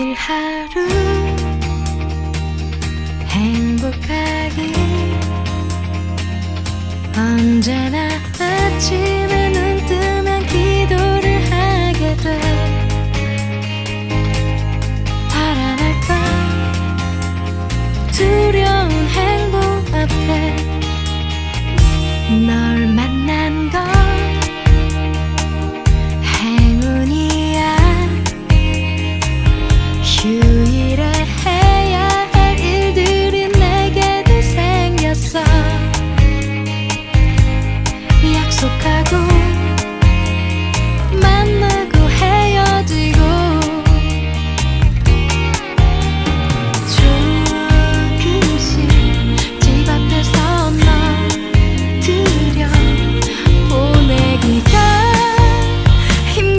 오늘 하루 행복하길. 언제나 아침 약속하고